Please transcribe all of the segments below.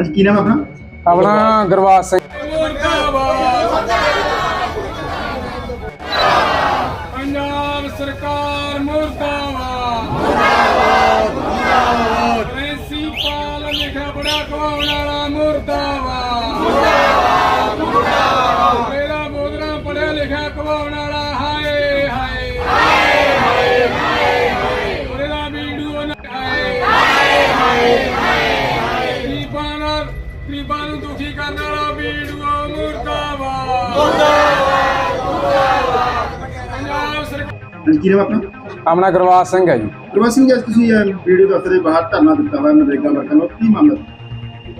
ਅੱਜ ਕੀ ਨਾਮ ਹੈ ਆਪਣਾ? ਆਪਣਾ ਗੁਰਵਾਸ ਸਿੰਘ। ਸਰਕਾਰ ਅੱਜ ਕੀ ਨਾਮ ਹੈ ਆਪਣਾ? ਆਪਣਾ ਗੁਰਵਾਸ ਸਿੰਘ ਹੈ ਜੀ। ਸਿੰਘ ਜੀ ਅੱਜ ਤੁਸੀਂ ਇਹ ਵੀਡੀਓ ਦਫ਼ਤਰ ਦੇ ਬਾਹਰ ਧਰਨਾ ਦਿੱਤਾ ਹੋਇਆ ਨਰੇਗਾ ਵਰਕਰਾਂ ਨੂੰ। ਕੀ ਮਾਮਲਾ?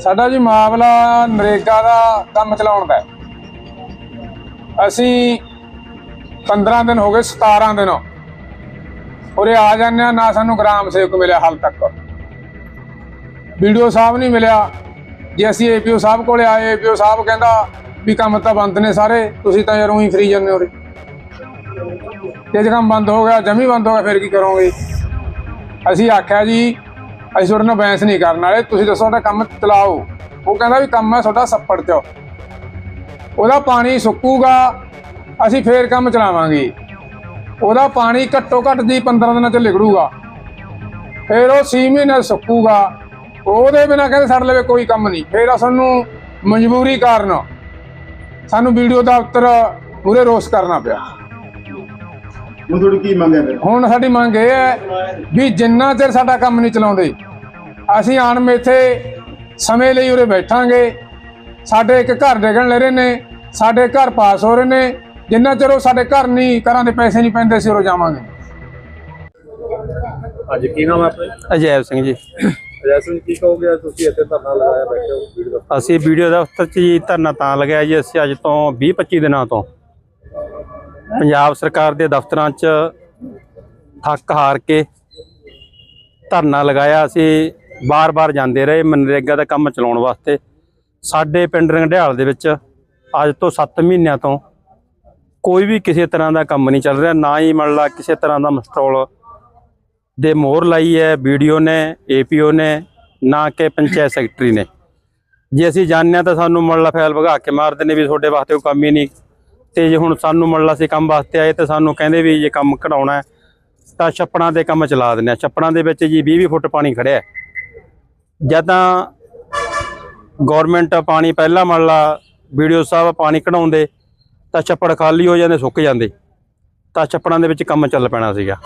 ਸਾਡਾ ਜੀ ਮਾਮਲਾ ਨਰੇਗਾ ਦਾ ਕੰਮ ਚਲਾਉਣ ਦਾ ਹੈ। ਅਸੀਂ 15 ਦਿਨ ਹੋ ਗਏ 17 ਦਿਨ ਉਰੇ ਆ ਜਾਂਦੇ ਆ ਨਾ ਸਾਨੂੰ ਗ੍ਰਾਮ ਸੇਵਕ ਮਿਲਿਆ ਹਾਲ ਤੱਕ। ਵੀਡੀਓ ਸਾਹਿਬ ਨਹੀਂ ਮਿਲਿਆ। ਜੇ ਅਸੀਂ ਏਪੀਓ ਸਾਹਿਬ ਕੋਲੇ ਆਏ ਏਪੀਓ ਸਾਹਿਬ ਕਹਿੰਦਾ ਵੀ ਕੰਮ ਤਾਂ ਬੰਦ ਨੇ ਸਾਰੇ ਤੁਸੀਂ ਤਾਂ ਯਾਰ ਉਹੀ ਫਰੀ ਜਾਂਦੇ ਹੋ ਉਰੇ। ਜੇ ਕੰਮ ਬੰਦ ਹੋ ਗਿਆ ਜਮੀ ਬੰਦ ਹੋ ਗਿਆ, ਫਿਰ ਕੀ ਕਰੋਗੇ? ਅਸੀਂ ਆਖਿਆ ਜੀ, ਅਸੀਂ ਤੁਹਾਡੇ ਨਾਲ ਬੈਂਸ ਨਹੀਂ ਕਰਨ ਵਾਲੇ, ਤੁਸੀਂ ਦੱਸੋ ਤੁਹਾਡਾ ਕੰਮ ਚਲਾਓ। ਉਹ ਕਹਿੰਦਾ ਵੀ ਕੰਮ ਹੈ ਤੁਹਾਡਾ ਸੱਪੜ ਚ। ਉਹਦਾ ਪਾਣੀ ਸੁੱਕੂਗਾ, ਅਸੀਂ ਫੇਰ ਕੰਮ ਚਲਾਵਾਂਗੇ। ਉਹਦਾ ਪਾਣੀ ਘੱਟੋ ਘੱਟ ਦੀ 15 ਦਿਨਾਂ ਚ ਲਿਗੜੂਗਾ। ਫਿਰ ਉਹ 6 ਮਹੀਨੇ ਸੁੱਕੂਗਾ। ਉਹਦੇ ਬਿਨਾ ਕਹਿੰਦੇ ਸਾਡੇ ਲਵੇ ਕੋਈ ਕੰਮ ਨਹੀਂ। ਫਿਰ ਸਾਨੂੰ ਮਜਬੂਰੀ ਕਾਰਨ ਸਾਨੂੰ ਵੀਡੀਓ ਦਫ਼ਤਰ ਮੂਰੇ ਰੋਸ ਕਰਨਾ ਪਿਆ। ਹੁਣ ਤੁਹਾਡੀ ਕੀ ਮੰਗ ਹੈ ਫਿਰ? ਹੁਣ ਸਾਡੀ ਮੰਗ ਇਹ ਹੈ ਵੀ ਜਿੰਨਾ ਚਿਰ ਸਾਡਾ ਕੰਮ ਨਹੀਂ ਚਲਾਉਂਦੇ ਅਸੀਂ ਆਣ ਮੇਥੇ ਸਮੇਂ ਲਈ ਉਰੇ ਬੈਠਾਂਗੇ। ਸਾਡੇ ਇੱਕ ਘਰ ਡਿੱਗਣ ਲੈ ਰਹੇ ਨੇ ਸਾਡੇ ਘਰ ਪਾਸ ਹੋ ਰਹੇ ਨੇ ਜਿੰਨਾ ਚਿਰ ਉਹ ਸਾਡੇ ਘਰ ਨਹੀਂ ਘਰਾਂ ਦੇ ਪੈਸੇ ਨਹੀਂ ਪੈਂਦੇ ਸੀ ਉਰੋਂ ਜਾਵਾਂਗੇ। ਅੱਜ ਕੀ ਨਾਮ ਹੈ ਆਪਣਾ ਅਜੈਬ ਸਿੰਘ ਜੀ। ਜੈਸਨ ਕੀ ਕਹੋਗੇ ਤੁਸੀਂ ਇੱਥੇ ਧਰਨਾ ਲਗਾਇਆ ਬੈਠੇ ਹੋ ਵੀਡੀਓ ਦਾ ਅਸੀਂ ਵੀਡੀਓ ਦਫ਼ਤਰ 'ਚ ਜੀ ਧਰਨਾ ਤਾਂ ਲਗਾਇਆ ਜੀ ਅਸੀਂ ਅੱਜ ਤੋਂ 20-25 ਦਿਨਾਂ ਤੋਂ। ਪੰਜਾਬ ਸਰਕਾਰ ਦੇ ਦਫ਼ਤਰਾਂ 'ਚ ਥੱਕ ਹਾਰ ਕੇ ਧਰਨਾ ਲਗਾਇਆ। ਅਸੀਂ ਬਾਰ-ਬਾਰ ਜਾਂਦੇ ਰਹੇ ਮਨਰੇਗਾ ਦਾ ਕੰਮ ਚਲਾਉਣ ਵਾਸਤੇ। ਸਾਡੇ ਪਿੰਡ ਰੰਗੜਿਆਲ ਦੇ ਵਿੱਚ ਅੱਜ ਤੋਂ 7 ਮਹੀਨਿਆਂ ਤੋਂ ਕੋਈ ਵੀ ਕਿਸੇ ਤਰ੍ਹਾਂ ਦਾ ਕੰਮ ਨਹੀਂ ਚੱਲ ਰਿਹਾ। ਨਾ ਹੀ ਮੰਨ ਲਾ ਕਿਸੇ ਤਰ੍ਹਾਂ ਦਾ ਮਸਟਰੋਲ ਦੇ ਮੋਹਰ ਲਾਈ ਹੈ, ਵੀਡੀਓ ਨੇ, ਏਪੀਓ ਨੇ, ਨਾ ਕਿ ਪੰਚਾਇਤ ਸੈਕਟਰੀ ਨੇ। ਜੇ ਅਸੀਂ ਜਾਣਦੇ ਹਾਂ ਤਾਂ ਸਾਨੂੰ ਮੰਨ ਲਾ ਫੈਲ ਭਗਾ ਕੇ ਮਾਰਦੇ ਨੇ ਵੀ ਤੁਹਾਡੇ ਵਾਸਤੇ ਕੋਈ ਕੰਮ ਹੀ ਨਹੀਂ। ਤੇ ਜੇ ਹੁਣ ਸਾਨੂੰ ਮੰਨ ਲਾ ਅਸੀਂ ਕੰਮ ਵਾਸਤੇ ਆਏ ਤੇ ਸਾਨੂੰ ਕਹਿੰਦੇ ਵੀ ਜੇ ਕੰਮ ਕਢਾਉਣਾ ਤਾਂ ਛੱਪੜਾਂ ਦੇ ਕੰਮ ਚਲਾ ਦਿੰਦੇ ਆ ਛੱਪੜਾਂ ਦੇ ਵਿੱਚ ਜੀ 20 20 ਫੁੱਟ ਪਾਣੀ ਖੜਿਆ ਜਦ ਤਾਂ ਗਵਰਨਮੈਂਟ ਪਾਣੀ ਪਹਿਲਾਂ ਮੰਨ ਲਾ ਵੀਡੀਓ ਸਾਹਿਬ ਪਾਣੀ ਕਢਾਉਂਦੇ, ਤਾਂ ਛੱਪੜ ਖਾਲੀ ਹੋ ਜਾਂਦੇ, ਸੁੱਕ ਜਾਂਦੇ। ਤਾਂ ਛੱਪੜਾਂ ਦੇ ਵਿੱਚ ਕੰਮ ਚੱਲ ਪੈਣਾ ਸੀਗਾ।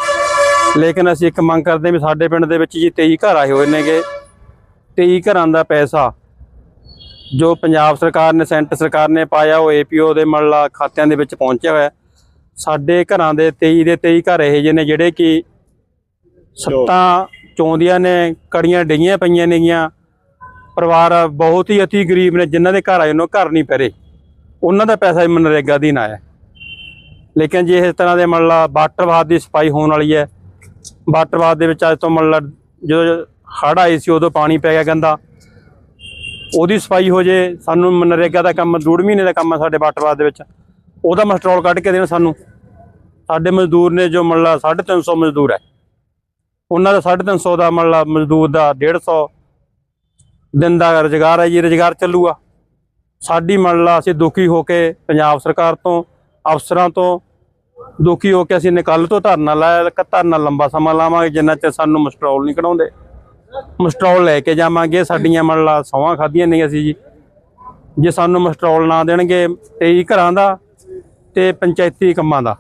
ਲੇਕਿਨ ਅਸੀਂ ਇੱਕ ਮੰਗ ਕਰਦੇ ਵੀ ਸਾਡੇ ਪਿੰਡ ਦੇ ਵਿੱਚ ਜੀ 23 ਘਰ ਆਏ ਹੋਏ ਨੇਗੇ। 23 ਘਰਾਂ ਦਾ ਪੈਸਾ ਜੋ ਪੰਜਾਬ ਸਰਕਾਰ ਨੇ ਸੈਂਟਰ ਸਰਕਾਰ ਨੇ ਪਾਇਆ, ਉਹ ਏਪੀਓ ਦੇ ਮੱਲਾ ਖਾਤਿਆਂ ਦੇ ਵਿੱਚ ਪਹੁੰਚਿਆ ਹੋਇਆ ਸਾਡੇ ਘਰਾਂ ਦੇ 23 ਦੇ 23 ਘਰ ਇਹੋ ਜਿਹੇ ਨੇ ਜਿਹੜੇ ਕਿ ਸੱਤਾਂ ਚੌਂਦੀਆਂ ਨੇ, ਕੜੀਆਂ ਡਈਆਂ ਪਈਆਂ ਨੇਗੀਆਂ। ਪਰਿਵਾਰ ਬਹੁਤ ਹੀ ਅਤੀ ਗਰੀਬ ਨੇ, ਜਿਨ੍ਹਾਂ ਦੇ ਘਰ ਆਏ ਉਹਨਾਂ ਘਰ ਨਹੀਂ ਪਰੇ ਉਹਨਾਂ ਦਾ ਪੈਸਾ ਹੀ ਮਨਰੇਗਾ ਦੀ ਨਾ ਹੈ ਲੇਕਿਨ ਜੇ ਇਸ ਤਰ੍ਹਾਂ ਦੇ ਮੰਨ ਲਾ ਵਾਟਰਵਾਦ ਦੀ ਸਫ਼ਾਈ ਹੋਣ ਵਾਲੀ ਹੈ ਵਾਟਰਵਾਦ ਦੇ ਵਿੱਚ ਅੱਜ ਤੋਂ ਮੰਨ ਲਾ ਜਦੋਂ ਹੜ੍ਹ ਆਈ ਸੀ ਉਦੋਂ ਪਾਣੀ ਪੈ ਗਿਆ ਗੰਦਾ। ਉਹਦੀ ਸਫ਼ਾਈ ਹੋ ਜੇ, ਸਾਨੂੰ ਮਨਰੇਗਾ ਦਾ ਕੰਮ, ਡੂਢ ਮਹੀਨੇ ਦਾ ਕੰਮ ਹੈ ਸਾਡੇ ਵਾਟਰਵਾਦ ਦੇ ਵਿੱਚ। ਉਹਦਾ ਮਸਟਰੋਲ ਕੱਢ ਕੇ ਦੇਣ ਸਾਨੂੰ। ਸਾਡੇ ਮਜ਼ਦੂਰ ਨੇ ਜੋ ਮੰਨ ਲਾ 350 ਮਜ਼ਦੂਰ ਹੈ। ਉਹਨਾਂ ਦਾ 350 ਦਾ ਮੰਨ ਮਜ਼ਦੂਰ ਦਾ 150 ਦਿਨ ਦਾ ਰੁਜ਼ਗਾਰ ਹੈ ਜੀ, ਰੁਜ਼ਗਾਰ ਚੱਲੂਗਾ ਸਾਡੀ ਮੰਨ ਅਸੀਂ ਦੁਖੀ ਹੋ ਕੇ ਪੰਜਾਬ ਸਰਕਾਰ ਤੋਂ, ਅਫਸਰਾਂ ਤੋਂ ਦੁਖੀ ਹੋ ਕੇ ਅਸੀਂ ਨਿਕਲ ਤੋਂ ਧਰਨਾ ਲਾਇਆ ਧਰਨਾ ਲੰਬਾ ਸਮਾਂ ਲਾਵਾਂਗੇ, ਜਿੰਨਾ ਚਿਰ ਸਾਨੂੰ ਮਸਟਰੋਲ ਨਹੀਂ ਕਢਾਉਂਦੇ। ਮਸਟਰੋਲ ਲੈ ਕੇ ਜਾਵਾਂਗੇ। ਸਾਡੀਆਂ ਮੰਨ ਲਾ ਸੌਹਾਂ ਖਾਧੀਆਂ ਨਹੀਂ ਅਸੀਂ ਜੀ। ਜੇ ਸਾਨੂੰ ਮਸਟਰੋਲ ਨਾ ਦੇਣਗੇ 23 ਘਰਾਂ ਦਾ ਤੇ ਪੰਚਾਇਤੀ ਕੰਮਾਂ ਦਾ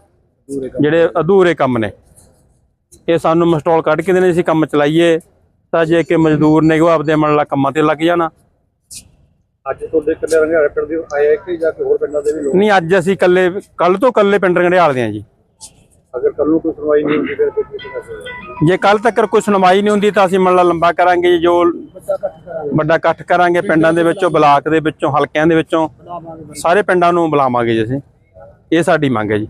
ਜਿਹੜੇ ਅਧੂਰੇ ਕੰਮ ਨੇ। ਇਹ ਸਾਨੂੰ ਮਸਟਰੋਲ ਕੱਢ ਕੇ ਦੇਣੇ ਅਸੀਂ ਕੰਮ ਚਲਾਈਏ ਤਾਂ ਜੇ ਕਿ ਮਜ਼ਦੂਰ ਨੇ ਉਹ ਆਪਦੇ ਮੰਨ ਲਾ ਕੰਮਾਂ ਤੇ ਲੱਗ ਜਾਣਾ। ਅੱਜ ਤੁਹਾਡੇ ਕੱਲੇ ਰੰਗਾੜੇ ਪਿੰਡ ਦੇ ਆਏ ਕਿ ਜਾਂ ਕਿ ਹੋਰ ਪਿੰਡਾਂ ਦੇ ਵੀ ਲੋਕ? ਨਹੀਂ ਅੱਜ ਅਸੀਂ ਇਕੱਲੇ ਕੱਲ ਤੋਂ ਇਕੱਲੇ ਪਿੰਡ ਰੰਗੜਿਆਲ ਦੇ ਹਾਂ ਜੀ। ਅਗਰ ਕੱਲ ਨੂੰ ਕੋਈ ਸੁਣਵਾਈ ਨਹੀਂ ਹੁੰਦੀ ਫਿਰ ਕੋਈ ਕੀ ਕਰ ਜੇ ਕੱਲ ਤੱਕ ਕੋਈ ਸੁਣਵਾਈ ਨਹੀਂ ਹੁੰਦੀ ਤਾਂ ਅਸੀਂ ਮੰਨ ਲਾ ਲੰਬਾ ਕਰਾਂਗੇ ਜੀ, ਜੋ ਵੱਡਾ ਇਕੱਠ ਕਰਾਂਗੇ। ਪਿੰਡਾਂ ਦੇ ਵਿੱਚੋਂ ਬਲਾਕ ਦੇ ਵਿੱਚੋਂ ਹਲਕਿਆਂ ਦੇ ਵਿੱਚੋਂ ਸਾਰੇ ਪਿੰਡਾਂ ਨੂੰ ਬੁਲਾਵਾਂਗੇ ਜੀ ਅਸੀਂ। ਇਹ ਸਾਡੀ ਮੰਗ ਹੈ ਜੀ।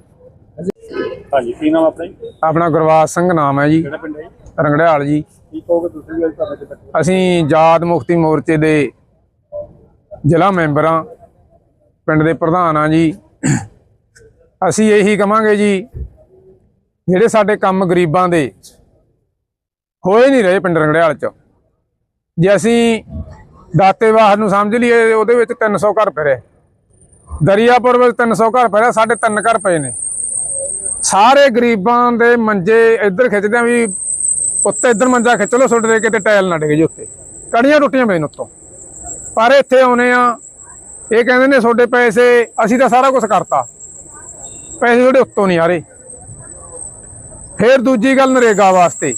ਹਾਂਜੀ ਕੀ ਨਾਮ ਆਪਣਾ ਜੀ? ਆਪਣਾ ਗੁਰਵਾਸ ਸਿੰਘ ਨਾਮ ਹੈ ਜੀ। ਕਿਹੜਾ ਪਿੰਡ ਹੈ ਜੀ? ਰੰਗੜਿਆਲ ਜੀ। ਕੀ ਕਹੋਗੇ ਤੁਸੀਂ ਵੀ ਅੱਜ ਧਰਨੇ ਤੇ ਬੈਠੇ ਅਸੀਂ ਜਾਤ ਮੁਕਤੀ ਮੋਰਚੇ ਦੇ ਜ਼ਿਲ੍ਹਾ ਮੈਂਬਰਾਂ ਪਿੰਡ ਦੇ ਪ੍ਰਧਾਨ ਆ ਜੀ। ਅਸੀਂ ਇਹੀ ਕਵਾਂਗੇ ਜੀ ਜਿਹੜੇ ਸਾਡੇ ਕੰਮ ਗਰੀਬਾਂ ਦੇ ਹੋਏ ਨਹੀਂ ਰਹੇ ਪਿੰਡ ਰੰਗੜਿਆਲ ਚ, ਜੇ ਅਸੀਂ ਦਾਤੇਵਾਹ ਨੂੰ ਸਮਝ ਲਈਏ, ਉਹਦੇ ਵਿੱਚ 300 ਘਰ ਪਏ ਦਰਿਆਪੁਰ ਵਿੱਚ 300 ਘਰ ਪਏ ਸਾਡੇ ਤਿੰਨ ਘਰ ਪਏ ਨੇ। ਸਾਰੇ ਗਰੀਬਾਂ ਦੇ ਮੰਜੇ ਇੱਧਰ ਖਿੱਚਦੇ ਆ ਵੀ ਉੱਤੇ ਇੱਧਰ ਮੰਜਾ ਖਿੱਚ ਲਓ ਸੁੱਟ ਦੇ ਕਿਤੇ ਟਾਇਲ ਨਾ ਡਿੱਗੇ ਜੀ ਉੱਤੇ। ਕੜੀਆਂ ਟੁੱਟੀਆਂ ਪਈਆਂ ਨੇ ਉੱਤੋਂ। ਪਰ ਇੱਥੇ ਆਉਨੇ ਆ ਇਹ ਕਹਿੰਦੇ ਨੇ ਤੁਹਾਡੇ ਪੈਸੇ, ਅਸੀਂ ਤਾਂ ਸਾਰਾ ਕੁਝ ਕਰਤਾ। ਪੈਸੇ ਤੁਹਾਡੇ ਉੱਤੋਂ ਨਹੀਂ ਆ ਰਹੇ। ਫਿਰ ਦੂਜੀ ਗੱਲ ਨਰੇਗਾ ਵਾਸਤੇ।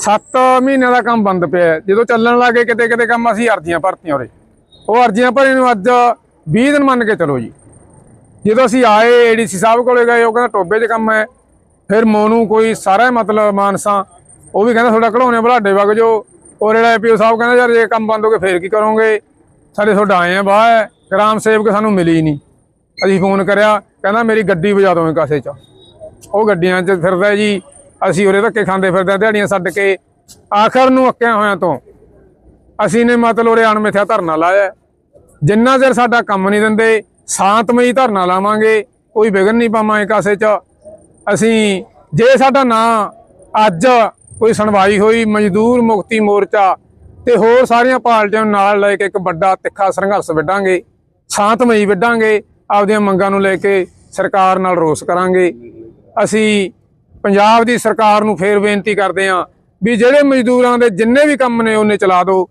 7 ਮਹੀਨਿਆਂ ਦਾ ਕੰਮ ਬੰਦ ਪਿਆ। ਜਦੋਂ ਚੱਲਣ ਲੱਗੇ ਕਿਤੇ ਕਿਤੇ ਕੰਮ, ਅਸੀਂ ਅਰਜ਼ੀਆਂ ਭਰਤੀਆਂ ਉਰੇ। ਉਹ ਅਰਜ਼ੀਆਂ ਭਰੀ ਨੂੰ ਅੱਜ 20 ਦਿਨ ਮੰਨ ਕੇ ਚਲੋ ਜੀ। ਜਦੋਂ ਅਸੀਂ ਆਏ ਏਡੀਸੀ ਸਾਹਿਬ ਕੋਲੇ ਗਏ, ਉਹ ਕਹਿੰਦਾ ਟੋਬੇ 'ਚ ਕੰਮ ਹੈ। ਫਿਰ ਮੋਨੂ ਕੋਈ ਸਾਰਾ ਮਤਲਬ ਮਾਨਸਾ, ਉਹ ਵੀ ਕਹਿੰਦਾ ਤੁਹਾਡਾ ਕਢਾਉਣੇ ਬਲਾਡੇ ਵਗ ਜੋ ਔਰ ਜਿਹੜਾ ਐਪੀਓ ਸਾਹਿਬ ਕਹਿੰਦਾ, ਯਾਰ ਜੇ ਕੰਮ ਬੰਦ ਹੋ ਗਏ, ਫੇਰ ਕੀ ਕਰੋਗੇ? ਸਾਡੇ ਤੁਹਾਡਾ ਆਏ ਆ ਬਾਹ ਹੈ। ਗ੍ਰਾਮ ਸੇਵਕ ਸਾਨੂੰ ਮਿਲੀ ਨਹੀਂ ਅਸੀਂ ਫੋਨ ਕਰਿਆ, ਕਹਿੰਦਾ, ਮੇਰੀ ਗੱਡੀ ਵਜਾ ਦੋਵੇਂ ਕਾਸੇ 'ਚ। ਉਹ ਗੱਡੀਆਂ 'ਚ ਫਿਰਦਾ ਜੀ, ਅਸੀਂ ਉਰੇ ਧੱਕੇ ਖਾਂਦੇ ਫਿਰਦੇ ਦਿਹਾੜੀਆਂ ਛੱਡ ਕੇ ਆਖਰ ਨੂੰ ਅੱਕਿਆਂ ਹੋਇਆਂ ਤੋਂ ਅਸੀਂ ਨੇ ਮਤਲਬ ਉਰੇ ਅਣਮਿੱਥਿਆ ਧਰਨਾ ਲਾਇਆ। ਜਿੰਨਾ ਚਿਰ ਸਾਡਾ ਕੰਮ ਨਹੀਂ ਦਿੰਦੇ, ਸ਼ਾਂਤਮਈ ਧਰਨਾ ਲਾਵਾਂਗੇ, ਕੋਈ ਵਿਗਨ ਨਹੀਂ ਪਾਵਾਂਗੇ ਕਾਸੇ 'ਚ। ਅਸੀਂ ਜੇ ਸਾਡਾ ਨਾਂ ਅੱਜ ਕੋਈ ਸੁਣਵਾਈ ਹੋਈ, ਮਜ਼ਦੂਰ ਮੁਕਤੀ ਮੋਰਚਾ ਤੇ ਹੋਰ ਸਾਰੀਆਂ ਪਾਰਟੀਆਂ ਨੂੰ ਨਾਲ ਲੈ ਕੇ ਇੱਕ ਵੱਡਾ ਤਿੱਖਾ ਸੰਘਰਸ਼ ਵਿੱਢਾਂਗੇ, ਸ਼ਾਂਤਮਈ ਵਿੱਢਾਂਗੇ, ਆਪਦੀਆਂ ਮੰਗਾਂ ਨੂੰ ਲੈ ਕੇ ਸਰਕਾਰ ਨਾਲ ਰੋਸ ਕਰਾਂਗੇ। ਅਸੀਂ ਪੰਜਾਬ ਦੀ ਸਰਕਾਰ ਨੂੰ ਫੇਰ ਬੇਨਤੀ ਕਰਦੇ ਹਾਂ ਵੀ ਜਿਹੜੇ ਮਜ਼ਦੂਰਾਂ ਦੇ ਜਿੰਨੇ ਵੀ ਕੰਮ ਨੇ ਉਹਨੇ ਚਲਾ ਦਿਓ,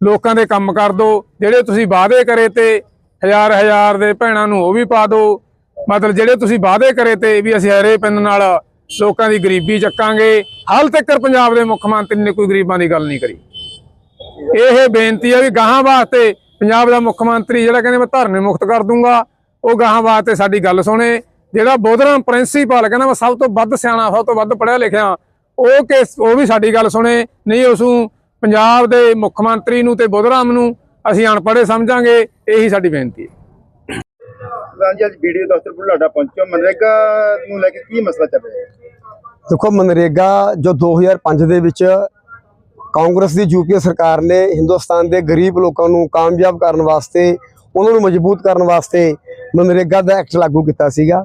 ਲੋਕਾਂ ਦੇ ਕੰਮ ਕਰ ਦਿਓ, ਜਿਹੜੇ ਤੁਸੀਂ ਵਾਅਦੇ ਕਰੇ ਤੇ ਹਜ਼ਾਰ ਹਜ਼ਾਰ ਦੇ ਭੈਣਾਂ ਨੂੰ ਉਹ ਵੀ ਪਾ ਦਿਓ। ਮਤਲਬ ਜਿਹੜੇ ਤੁਸੀਂ ਵਾਅਦੇ ਕਰੇ ਤੇ ਵੀ ਅਸੀਂ ਹਰੇ ਪਿੰਡ ਨਾਲ ਲੋਕਾਂ ਦੀ ਗਰੀਬੀ ਚੱਕਾਂਗੇ, ਹਾਲ ਤੱਕ ਪੰਜਾਬ ਦੇ ਮੁੱਖ ਮੰਤਰੀ ਨੇ ਕੋਈ ਗਰੀਬਾਂ ਦੀ ਗੱਲ ਨਹੀਂ ਕਰੀ। ਇਹ ਬੇਨਤੀ ਹੈ ਵੀ ਗਾਹਾਂ ਵਾਸਤੇ ਪੰਜਾਬ ਦਾ ਮੁੱਖ ਮੰਤਰੀ ਜਿਹੜਾ ਕਹਿੰਦੇ ਮੈਂ ਧਰਨੇ ਮੁਕਤ ਕਰ ਦੂੰਗਾ, ਉਹ ਗਾਹਾਂ ਵਾਸਤੇ ਸਾਡੀ ਗੱਲ ਸੁਣੇ ਜਿਹੜਾ ਬੋਧਰਾਮ ਪ੍ਰਿੰਸੀਪਲ ਕਹਿੰਦਾ ਮੈਂ ਸਭ ਤੋਂ ਵੱਧ ਸਿਆਣਾ ਸਭ ਤੋਂ ਵੱਧ ਪੜ੍ਹਿਆ ਲਿਖਿਆ ਉਹ ਕਿ ਉਹ ਵੀ ਸਾਡੀ ਗੱਲ ਸੁਣੇ ਨਹੀਂ ਉਸ ਨੂੰ ਪੰਜਾਬ ਦੇ ਮੁੱਖ ਮੰਤਰੀ ਨੂੰ ਤੇ ਬੋਧਰਾਮ ਨੂੰ ਅਸੀਂ ਅਨਪੜ੍ਹੇ ਸਮਝਾਂਗੇ ਇਹੀ ਸਾਡੀ ਬੇਨਤੀ ਹੈ। ਪ੍ਰਧਾਨ ਜੀ ਅੱਜ ਵੀਡੀਓ ਦਫ਼ਤਰ ਬੁਢਲਾਡਾ ਪਹੁੰਚੋ ਮਨਰੇਗਾ ਨੂੰ ਲੈ ਕੇ ਕੀ ਮਸਲਾ ਚੱਲ ਰਿਹਾ? ਦੇਖੋ ਮਨਰੇਗਾ ਜੋ 2005 ਦੇ ਵਿੱਚ ਕਾਂਗਰਸ ਦੀ ਯੂਪੀਏ ਸਰਕਾਰ ਨੇ ਹਿੰਦੁਸਤਾਨ ਦੇ ਗਰੀਬ ਲੋਕਾਂ ਨੂੰ ਕਾਮਯਾਬ ਕਰਨ ਵਾਸਤੇ ਉਹਨਾਂ ਨੂੰ ਮਜ਼ਬੂਤ ਕਰਨ ਵਾਸਤੇ ਮਨਰੇਗਾ ਦਾ ਐਕਟ ਲਾਗੂ ਕੀਤਾ ਸੀਗਾ।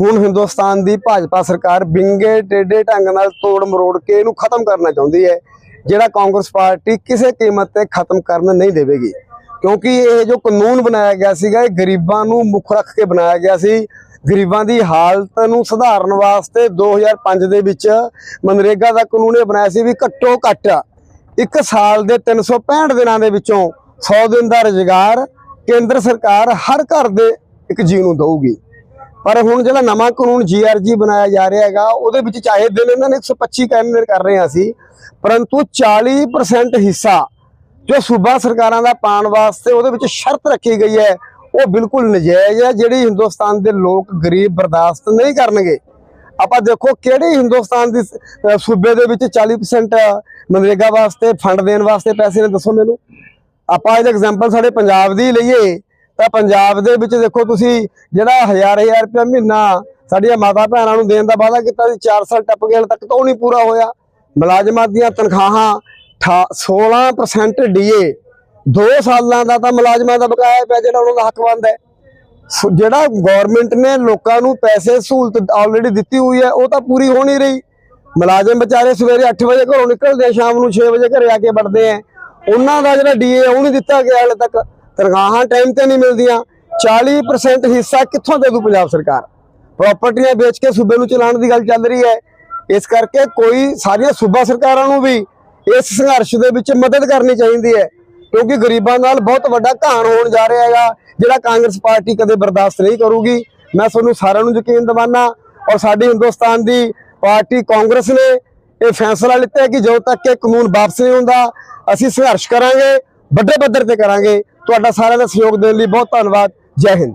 ਹੁਣ ਹਿੰਦੁਸਤਾਨ ਦੀ ਭਾਜਪਾ ਸਰਕਾਰ ਬਿੰਗੇ ਟੇਡੇ ਢੰਗ ਨਾਲ ਤੋੜ ਮਰੋੜ ਕੇ ਇਹਨੂੰ ਖਤਮ ਕਰਨਾ ਚਾਹੁੰਦੀ ਹੈ, ਜਿਹੜਾ ਕਾਂਗਰਸ ਪਾਰਟੀ ਕਿਸੇ ਕੀਮਤ ਤੇ ਖਤਮ ਕਰਨ ਨਹੀਂ ਦੇਵੇਗੀ। ਕਿਉਂਕਿ ਇਹ ਜੋ ਕਾਨੂੰਨ ਬਣਾਇਆ ਗਿਆ ਸੀਗਾ, ਇਹ ਗਰੀਬਾਂ ਨੂੰ ਮੁੱਖ ਰੱਖ ਕੇ ਬਣਾਇਆ ਗਿਆ ਸੀ। ਗਰੀਬਾਂ ਦੀ ਹਾਲਤ ਨੂੰ ਸੁਧਾਰਨ ਵਾਸਤੇ 2005 ਦੇ ਵਿੱਚ ਮਨਰੇਗਾ ਦਾ ਕਾਨੂੰਨ ਇਹ ਬਣਾਇਆ ਸੀ ਵੀ ਘੱਟੋ ਘੱਟ ਇੱਕ ਸਾਲ ਦੇ 365 ਦਿਨਾਂ ਦੇ ਵਿੱਚੋਂ 100 ਦਿਨ ਦਾ ਰੁਜ਼ਗਾਰ ਕੇਂਦਰ ਸਰਕਾਰ ਹਰ ਘਰ ਦੇ ਇੱਕ ਜੀਅ ਨੂੰ ਦਊਗੀ। ਪਰ ਹੁਣ ਜਿਹੜਾ ਨਵਾਂ ਕਾਨੂੰਨ ਜੀਆਰਜੀ ਬਣਾਇਆ ਜਾ ਰਿਹਾ ਹੈਗਾ, ਉਹਦੇ ਵਿੱਚ ਚਾਹੇ ਦਿਨ ਇਹਨਾਂ ਨੇ 125 ਕਹਿੰਦੇ ਕਰ ਰਹੇ ਹਾਂ ਅਸੀਂ, ਪਰੰਤੂ 40% ਹਿੱਸਾ ਜੋ ਸੂਬਾ ਸਰਕਾਰਾਂ ਦਾ ਪਾਣ ਵਾਸਤੇ ਉਹਦੇ ਵਿੱਚ ਸ਼ਰਤ ਰੱਖੀ ਗਈ ਹੈ, ਉਹ ਬਿਲਕੁਲ ਨਜਾਇਜ਼ ਹੈ, ਜਿਹੜੀ ਹਿੰਦੁਸਤਾਨ ਦੇ ਲੋਕ ਗਰੀਬ ਬਰਦਾਸ਼ਤ ਨਹੀਂ ਕਰਨਗੇ। ਆਪਾਂ ਦੇਖੋ ਕਿਹੜੇ ਹਿੰਦੁਸਤਾਨ ਦੀ ਸੂਬੇ ਦੇ ਵਿੱਚ 40% ਮਨਰੇਗਾ ਵਾਸਤੇ, ਫੰਡ ਦੇਣ ਵਾਸਤੇ ਪੈਸੇ ਨੇ, ਦੱਸੋ ਮੈਨੂੰ। ਆਪਾਂ ਇਹਦਾ ਐਗਜ਼ਾਮਪਲ ਸਾਡੇ ਪੰਜਾਬ ਦੀ ਲਈਏ। ਤਾਂ ਪੰਜਾਬ ਦੇ ਵਿੱਚ ਦੇਖੋ ਤੁਸੀਂ ਜਿਹੜਾ ਹਜ਼ਾਰ ਹਜ਼ਾਰ ਰੁਪਏ ਮਹੀਨਾ ਸਾਡੀਆਂ ਮਾਤਾ ਭੈਣਾਂ ਨੂੰ ਦੇਣ ਦਾ ਵਾਅਦਾ ਕੀਤਾ ਸੀ 4 ਸਾਲ ਟੱਪ ਗਏ ਹਾਲੇ ਤੱਕ ਤਾਂ ਉਹ ਨਹੀਂ ਪੂਰਾ ਹੋਇਆ। ਮੁਲਾਜ਼ਮਾਂ ਦੀਆਂ ਤਨਖਾਹਾਂ ਠਾ- 16% ਡੀਏ। 2 ਸਾਲਾਂ ਦਾ ਤਾਂ ਮੁਲਾਜ਼ਮਾਂ ਦਾ ਬਕਾਇਆ ਪਿਆ ਜਿਹੜਾ ਉਹਨਾਂ ਦਾ ਹੱਕ ਬਣਦਾ ਹੈ। ਜਿਹੜਾ ਗਵਰਨਮੈਂਟ ਨੇ ਲੋਕਾਂ ਨੂੰ ਪੈਸੇ ਸਹੂਲਤ ਆਲਰੇਡੀ ਦਿੱਤੀ ਹੋਈ ਹੈ, ਉਹ ਤਾਂ ਪੂਰੀ ਹੋ ਨਹੀਂ ਰਹੀ। ਮੁਲਾਜ਼ਮ ਵਿਚਾਰੇ ਸਵੇਰੇ 8 ਵਜੇ ਘਰੋਂ ਨਿਕਲਦੇ, ਸ਼ਾਮ ਨੂੰ 6 ਵਜੇ ਘਰੇ ਆ ਕੇ ਵੜਦੇ ਆ ਉਹਨਾਂ ਦਾ ਜਿਹੜਾ ਡੀਏ ਉਹ ਨਹੀਂ ਦਿੱਤਾ ਗਿਆ ਹਾਲੇ ਤੱਕ। ਤਨਖਾਹਾਂ ਟਾਈਮ ਤੇ ਨਹੀਂ ਮਿਲਦੀਆਂ। 40% ਹਿੱਸਾ ਕਿੱਥੋਂ ਦੇ ਦੂ ਪੰਜਾਬ ਸਰਕਾਰ? ਪ੍ਰਾਪਰਟੀਆਂ ਵੇਚ ਕੇ ਸੂਬੇ ਨੂੰ ਚਲਾਉਣ ਦੀ ਗੱਲ ਚੱਲ ਰਹੀ ਹੈ। ਇਸ ਕਰਕੇ ਕੋਈ ਸਾਰੀਆਂ ਸੂਬਾ ਸਰਕਾਰਾਂ ਨੂੰ ਵੀ ਇਸ ਸੰਘਰਸ਼ ਦੇ ਵਿੱਚ ਮਦਦ ਕਰਨੀ ਚਾਹੀਦੀ ਹੈ। ਕਿਉਂਕਿ ਗਰੀਬਾਂ ਨਾਲ ਬਹੁਤ ਵੱਡਾ ਘਾਣ ਹੋਣ ਜਾ ਰਿਹਾ ਹੈਗਾ ਜਿਹੜਾ ਕਾਂਗਰਸ ਪਾਰਟੀ ਕਦੇ ਬਰਦਾਸ਼ਤ ਨਹੀਂ ਕਰੂਗੀ। ਮੈਂ ਤੁਹਾਨੂੰ ਸਾਰਿਆਂ ਨੂੰ ਯਕੀਨ ਦਿਵਾਨਾ ਔਰ ਸਾਡੀ ਹਿੰਦੁਸਤਾਨ ਦੀ ਪਾਰਟੀ ਕਾਂਗਰਸ ਨੇ ਇਹ ਫੈਸਲਾ ਲਿੱਤਾ ਹੈ ਕਿ ਜਦੋਂ ਤੱਕ ਇਹ ਕਾਨੂੰਨ ਵਾਪਸ ਨਹੀਂ ਹੁੰਦਾ ਅਸੀਂ ਸੰਘਰਸ਼ ਕਰਾਂਗੇ, ਵੱਡੇ ਪੱਧਰ ਤੇ ਕਰਾਂਗੇ। ਤੁਹਾਡਾ ਸਾਰਿਆਂ ਦਾ ਸਹਿਯੋਗ ਦੇਣ ਲਈ ਬਹੁਤ ਧੰਨਵਾਦ। ਜੈ ਹਿੰਦ।